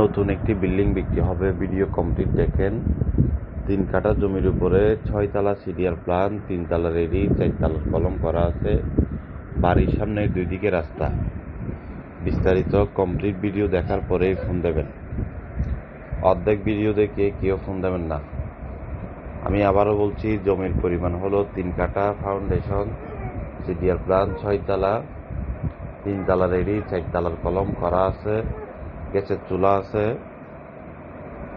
নতুন একটি বিল্ডিং বিক্রি হবে, ভিডিও কমপ্লিট দেখেন। তিন কাঠা জমির উপরে ছয়তলা সিরিয়াল প্ল্যান তিনতলা রেডি চারতলার কলম করা আছে। বাড়ির সামনে দুই দিকে রাস্তা। বিস্তারিত কমপ্লিট ভিডিও দেখার পরেই ফোন দেবেন। অর্ধেক ভিডিও দেখে কেউ ফোন দেবেন না। আমি আবারও বলছি, জমির পরিমাণ হলো তিন কাঠা ফাউন্ডেশন সিডিআর প্ল্যান ছয়তলা তিনতলা রেডি চারতলার কলম করা আছে। গ্যাসের চুলা আছে,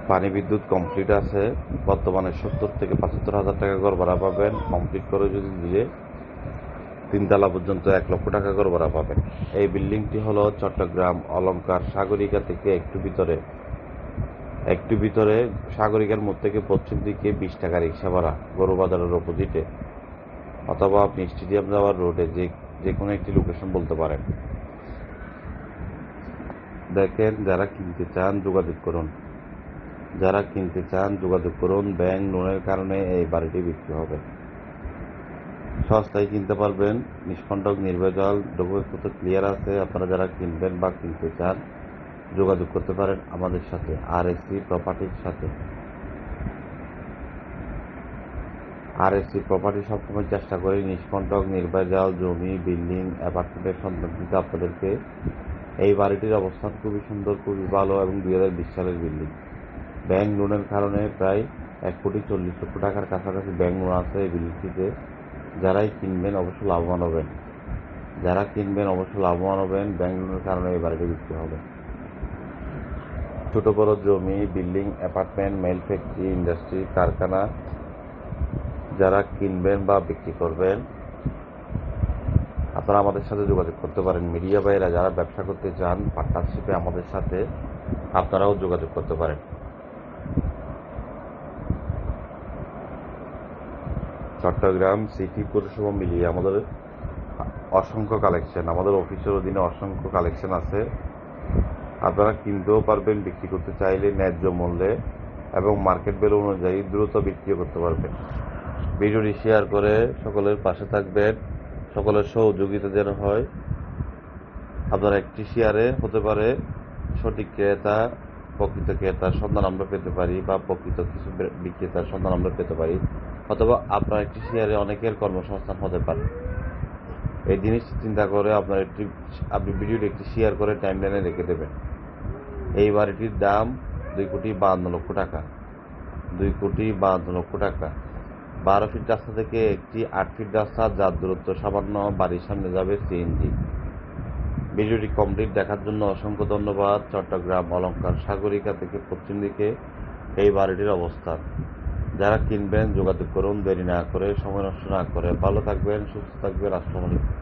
পানি বিদ্যুৎ কমপ্লিট আছে, বর্তমানে সত্তর থেকে পঁচাত্তর হাজার টাকা ঘর ভাড়া পাবেন। কমপ্লিট করে যদি দিয়ে তিনতলা পর্যন্ত এক লক্ষ টাকা ঘর ভাড়া পাবেন। এই বিল্ডিংটি হলো চট্টগ্রাম অলংকার সাগরিকা থেকে একটু ভিতরে। একটু ভিতরে সাগরিকার মোড় থেকে পশ্চিম দিকে বিশ টাকা রিক্সা ভাড়া গরুবাজারের অপোজিটে অথবা আপনি স্টেডিয়াম যাওয়ার রোডে যে যে কোনো একটি লোকেশন বলতে পারেন। দেখেন, যারা কিনতে চান, যোগাযোগ করুন। যারা কিনতে চান, যোগাযোগ করুন। ব্যাংক লোনের কারণে এই বাড়িটি বিক্রি হবে। সস্তায় কিনতে পারবেন। নিষ্কণ্টক, নির্ভেজাল ডকুমেন্টস ক্লিয়ার আছে। আপনারা যারা কিনবেন বা কিনতে চান, যোগাযোগ করতে পারেন আমাদের সাথে আর এসি প্রপার্টির সাথে। আর এসি প্রপার্টি সবসময় চেষ্টা করি নিষ্কণ্টক, নির্ভেজাল, জমি, বিল্ডিং, অ্যাপার্টমেন্টের সন্ধান দিতে আপনাদেরকে এই বাড়িটির অবস্থান খুবই সুন্দর, খুবই ভালো এবং দুই হাজার বিশ সালের বিল্ডিং। ব্যাংক লোনের কারণে প্রায় এক কোটি চল্লিশ লক্ষ টাকার কাছাকাছি ব্যাংক লোন আছে এই বিল্ডিংটিতে। যারাই কিনবেন অবশ্যই লাভবান হবেন। যারা কিনবেন অবশ্যই লাভবান হবেন, ব্যাংক লোনের কারণে এই বাড়িটি বিক্রি হবে। ছোট বড় জমি, বিল্ডিং, অ্যাপার্টমেন্ট ফ্যাক্টরি, ইন্ডাস্ট্রি, কারখানা, যারা কিনবেন বা বিক্রি করবেন আপনারা আমাদের সাথে যোগাযোগ করতে পারেন। মিডিয়া ভাইয়েরা যারা ব্যবসা করতে চান পার্টনারশিপে আমাদের সাথে, আপনারাও যোগাযোগ করতে পারেন। চট্টগ্রাম সিটি পৌরসভা মিলিয়ে আমাদের অসংখ্য কালেকশন আমাদের অফিসের অধীনে অসংখ্য কালেকশন আছে। আপনারা কিনতেও পারবেন, বিক্রি করতে চাইলে ন্যায্য মূল্যে এবং মার্কেট ভ্যালু অনুযায়ী দ্রুত বিক্রি করতে পারবেন। ভিডিওটি শেয়ার করে সকলের পাশে থাকবেন। সকলের সহযোগিতা যেন হয়। আপনার একটি শেয়ারে হতে পারে সঠিক ক্রেতা, প্রকৃত ক্রেতার সন্ধান আমরা পেতে পারি বা প্রকৃত কিছু বিক্রেতার সন্ধান আমরা পেতে পারি, অথবা আপনার একটি শেয়ারে অনেকের কর্মসংস্থান হতে পারে। এই জিনিসটি চিন্তা করে আপনার একটি, আপনি ভিডিওটি একটি শেয়ার করে টাইম লাইনে রেখে দেবেন। এই বাড়িটির দাম দুই কোটি বাহান্ন লক্ষ টাকা। দুই কোটি বাহান্ন লক্ষ টাকা। বারো ফিট রাস্তা থেকে একটি আট ফিট রাস্তা, যার দূরত্ব সামান্য বাড়ির সামনে যাবে সিএনজি। ভিডিওটি কমপ্লিট দেখার জন্য অসংখ্য ধন্যবাদ। চট্টগ্রাম অলঙ্কার সাগরিকা থেকে পশ্চিম দিকে এই বাড়িটির অবস্থান যারা কিনবেন, যোগাযোগ করুন, দেরি না করে, সময় নষ্ট না করে। ভালো থাকবেন, সুস্থ থাকবেন। আসসালামু আলাইকুম।